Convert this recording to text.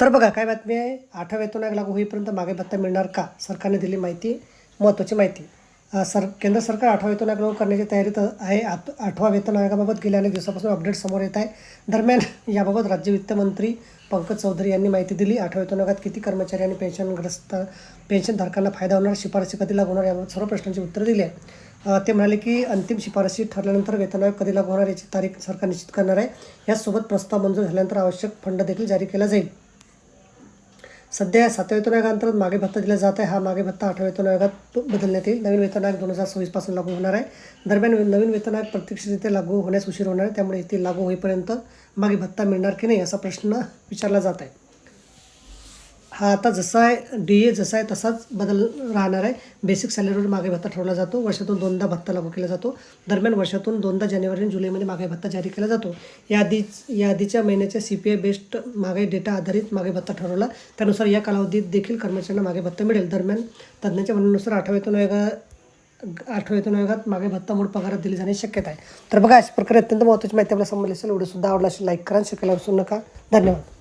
तर बघा काय बातमी आहे? आठवा वेतन आयोग लागू होईपर्यंत मागे भत्ता मिळणार का? सरकारने दिली माहिती महत्त्वाची माहिती. सर केंद्र सरकार आठवा वेतन आयोग लागू करण्याची तयारीत आहे. आठ आठवा वेतन आयोगाबाबत गेल्या अनेक दिवसापासून अपडेट समोर येत आहे. दरम्यान याबाबत राज्य वित्तमंत्री पंकज चौधरी यांनी माहिती दिली. आठव्या वेतन आयोगात किती कर्मचारी आणि पेन्शनग्रस्त पेन्शनधारकांना फायदा होणार शिफारसी कधी लागू होणार याबाबत सर्व प्रश्नांची उत्तरं दिली आहे ते म्हणाले की अंतिम शिफारशी ठरल्यानंतर वेतन आयोग कधी लागू होणार याची तारीख सरकार निश्चित करणार आहे. यासोबत प्रस्ताव मंजूर झाल्यानंतर आवश्यक फंड देखील जारी केला जाईल. सध्या सातव्या वेतन आयोगांतर्गत मागे भत्ता दिला जात आहे. हा मागे भत्ता आठव्या वेतन आयोगात बदलण्यात येईल. नवीन वेतन आयोग दोन हजार सव्वीसपासून लागू होणार आहे. दरम्यान नवीन वेतन आयोग प्रत्यक्षरित्या लागू होण्यास उशीर होणार आहे. त्यामुळे ते लागू होईपर्यंत मागे भत्ता मिळणार की नाही असा प्रश्न विचारला जात आहे. हा आता जसा आहे डी ए जसा आहे तसाच बदल राहणार आहे. बेसिक सॅलरीवर मागे भत्ता ठेवला जातो. वर्षातून दोनदा भत्ता लागू केला जातो. दरम्यान वर्षातून दोनदा जानेवारी आणि जुलैमध्ये मागे भत्ता जारी केला जातो. याआधीच याआधीच्या महिन्याच्या सी पी आय बेस्ट मागे डेटा आधारित मागे भत्ता ठरवला. त्यानुसार या कालावधीत देखील कर्मचाऱ्यांना मागे भत्ता मिळेल. दरम्यान तज्ज्ञांच्या म्हणण्यानुसार आठव्यातून वेतन आयोगा आठव्या आयोगात मागे भत्ता मूळ पगारात दिली जाण्याची शक्यता आहे. तर बघा अशा प्रकारे अत्यंत महत्त्वाची माहिती आपल्याला समजली असेल व्हिडिओ सुद्धा आवडला असेल लाईक करा शिकायला विसरू नका. धन्यवाद.